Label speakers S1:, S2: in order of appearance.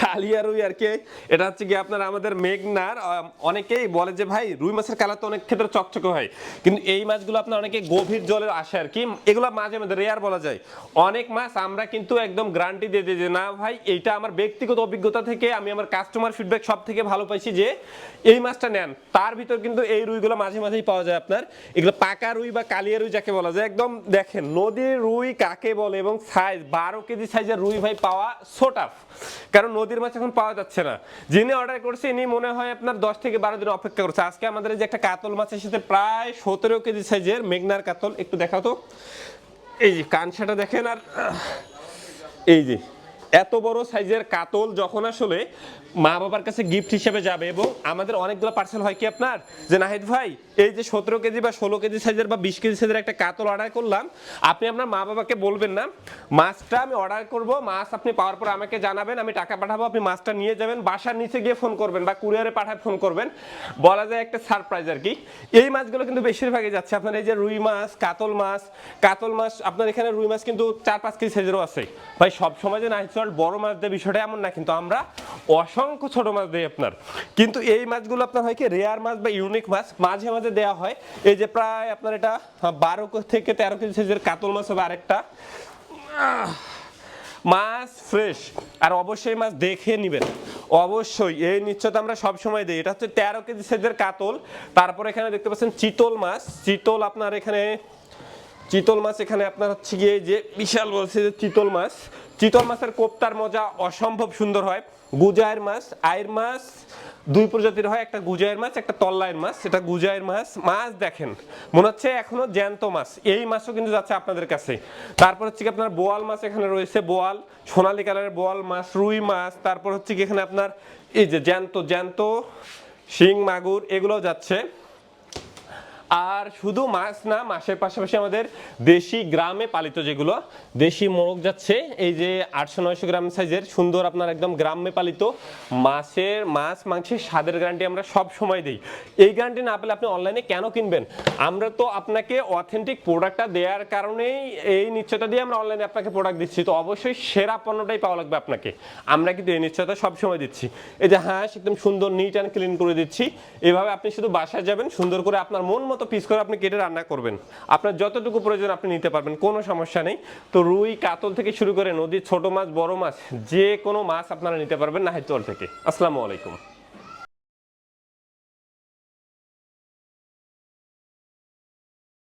S1: কালিয়া রুই আর কি। এটা হচ্ছে কি আপনার আমাদের মেঘনার অনেকেই বলে যে ভাই, রুই মাছের কালার তো অনেক ক্ষেত্রে চকচকে হয়। কিন্তু এই মাছগুলো আপনার অনেকে গভীর জলের আসে আর কি। এগুলো মাঝে মাঝে রেয়ার বলা যায়। অনেক মাছ আমরা কিন্তু একদম গ্যারান্টি দিয়ে দিই যে, না ভাই, এইটা আমার ব্যক্তিগত অভিজ্ঞতা থেকে আমি আমার কাস্টমার ফিডব্যাক সব থেকে ভালো পাইছি যে, এই মাছটা নেন। তার ভিতর কিন্তু এই রুইগুলো মাঝে মাঝেই পাওয়া যায় আপনার। এগুলো পাকা রুই বা কালিয়া রুই যাকে বলা যায়, একদম দেখেন, নদীর রুই কাকে বলে এবং সাইজ বারো কেজি সাইজের রুই ভাই পাওয়া সো টাফ কারণ নদীর মাছ এখন পাওয়া যাচ্ছে না। যিনি অর্ডার করছে, ইনি মনে হয় আপনার দশ থেকে বারো দিন অপেক্ষা করছে। আজকে আমাদের যে একটা কাতল মাছ এসেছে, প্রায় সতেরো কেজি সাইজের মেঘনার কাতল। একটু দেখাতো এই যে কানসাটা দেখেন আর, এই যে এত বড় সাইজের কাতল যখন আসলে মা বাবার কাছে গিফট হিসেবে যাবে এবং আমাদের অনেকগুলো পার্সেল হয় কি আপনার? যে নাহিদ ভাই, এই যে সতেরো কেজি বা ষোলো কেজি সাইজের বা বিশ কেজি সাইজের একটা কাতল অর্ডার করলাম, আপনি আপনার মা বাবাকে বলবেন না। মাছটা আমি অর্ডার করব, মাছ আপনি পাওয়ার পর আমাকে জানাবেন, আমি টাকা পাঠাবো, আপনি মাছটা নিয়ে যাবেন, বাসার নিচে গিয়ে ফোন করবেন বা কুরিয়ারে পাঠায় ফোন করবেন। বলা যায় একটা সারপ্রাইজ আর কি। এই মাছগুলো কিন্তু বেশিরভাগই যাচ্ছে। আপনার এই যে রুই মাছ, কাতল মাছ কাতল মাছ, আপনার এখানে রুই মাছ কিন্তু চার পাঁচ কেজি সাইজেরও আছে। ভাই সব সময় যে নাহিদ চল বড় মাছ দেয় বিষয়টা এমন না, কিন্তু আমরা অসংখ্য ছোট মাছ দিই আপনার। কিন্তু এই মাছগুলো আপনার হয় কি রেয়ার মাছ বা ইউনিক মাছ মাঝে মাঝে দেওয়া হয়। এই যে প্রায় আপনার এটা বারো থেকে তেরো কেজি সাইজের কাতল মাছ হবে আরেকটা। মাছ ফ্রেশ আর অবশ্যই মাছ দেখে নেবেন। অবশ্যই, এই নিশ্চয়তা আমরা সব সময় দিই। এটা হচ্ছে তেরো কেজি সাইজের কাতল। তারপর এখানে দেখতে পাচ্ছেন চিতল মাছ। চিতল আপনার এখানে চিতল মাছ এখানে আপনার হচ্ছে গিয়ে যে বিশাল বলছে যে চিতল মাছ। চিতল মাছের কোপ্তার মজা অসম্ভব সুন্দর হয়। গুজায়ের মাছ আয়ের মাছ, দুই প্রজাতির হয়। একটা গুজায়ের মাছ, একটা তল্লায়ের মাছ। সেটা গুজায়ের মাছ মাছ দেখেন। মনে হচ্ছে এখনও জ্যান্ত মাছ। এই মাছও কিন্তু যাচ্ছে আপনাদের কাছে। তারপর হচ্ছে কি আপনার বোয়াল মাছ এখানে রয়েছে, বোয়াল, সোনালী কালারের বোয়াল মাছ, রুই মাছ। তারপর হচ্ছে কি এখানে আপনার এই যে জ্যান্ত জ্যান্ত, শিং, মাগুর, এগুলোও যাচ্ছে। আর শুধু মাছ না, মাছের পাশাপাশি আমাদের দেশি গ্রামে পালিত যেগুলো, দেশি মোরগ যাচ্ছে, এই যে আটশো নয়শো গ্রাম সাইজের সুন্দর আপনার একদম গ্রামে পালিত মাছের, মাছ, মাংসের স্বাদের গ্যারান্টি আমরা সব সময় দিই। এই গ্যারান্টি না পেলে আপনি অনলাইনে কেন কিনবেন? আমরা তো আপনাকে অথেন্টিক প্রোডাক্টটা দেওয়ার কারণেই এই নিশ্চয়তা দিয়ে আমরা অনলাইনে আপনাকে প্রোডাক্ট দিচ্ছি। তো অবশ্যই সেরা পণ্যটাই পাওয়া লাগবে আপনাকে। আমরা কিন্তু এই নিশ্চয়তা সব সময় দিচ্ছি। এই যে হাঁস, একদম সুন্দর নিট অ্যান্ড ক্লিন করে দিচ্ছি। এভাবে আপনি শুধু বাসায় যাবেন, সুন্দর করে আপনার মন মতো পিস করে আপনি কেটে রান্না করবেন। আপনার যতটুকু প্রয়োজন আপনি নিতে পারবেন, কোনো সমস্যা নেই। তো রুই কাতল থেকে শুরু করে নদীর ছোট মাছ, বড় মাছ, যে কোনো মাছ আপনারা নিতে পারবেন চর থেকে। আসসালামু আলাইকুম।